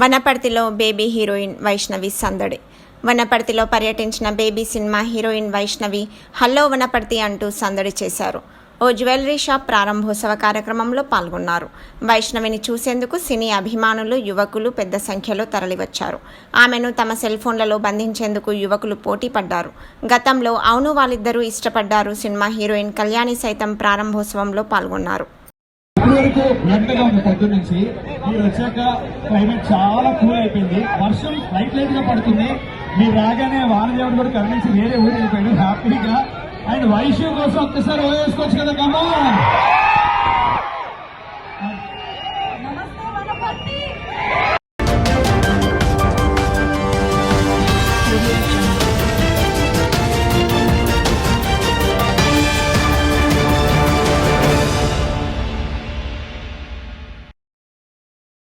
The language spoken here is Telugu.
వనపర్తిలో బేబీ హీరోయిన్ వైష్ణవి సందడి. వనపర్తిలో పర్యటించిన Baby cinema heroine Vaishnavi hello Wanaparthy అంటూ సందడి చేశారు. ఓ జ్యువెలరీ షాప్ ప్రారంభోత్సవ కార్యక్రమంలో పాల్గొన్నారు. వైష్ణవిని చూసేందుకు సినీ అభిమానులు యువకులు పెద్ద సంఖ్యలో తరలివచ్చారు. ఆమెను తమ సెల్ ఫోన్లలో బంధించేందుకు యువకులు పోటీ పడ్డారు. గతంలో అవును వాళ్ళిద్దరూ ఇష్టపడ్డారు సినిమా హీరోయిన్ కళ్యాణి సైతం ప్రారంభోత్సవంలో పాల్గొన్నారు. ఇప్పుడు వరకు ఎండగా ఉంది పొద్దు నుంచి. మీరు వచ్చాక క్లైమేట్ చాలా కూల్ అయిపోయింది. వర్షం లైట్ లైట్గా పడుతుంది. మీరు రాగానే వానదేవుడు కూడా కరణించి వేరే ఊరు వెళ్ళిపోయాడు. హ్యాపీగా. అండ్ వైశ్యూ కోసం ఒక్కసారి వేసుకోవచ్చు కదా కమ్మా నమస్తే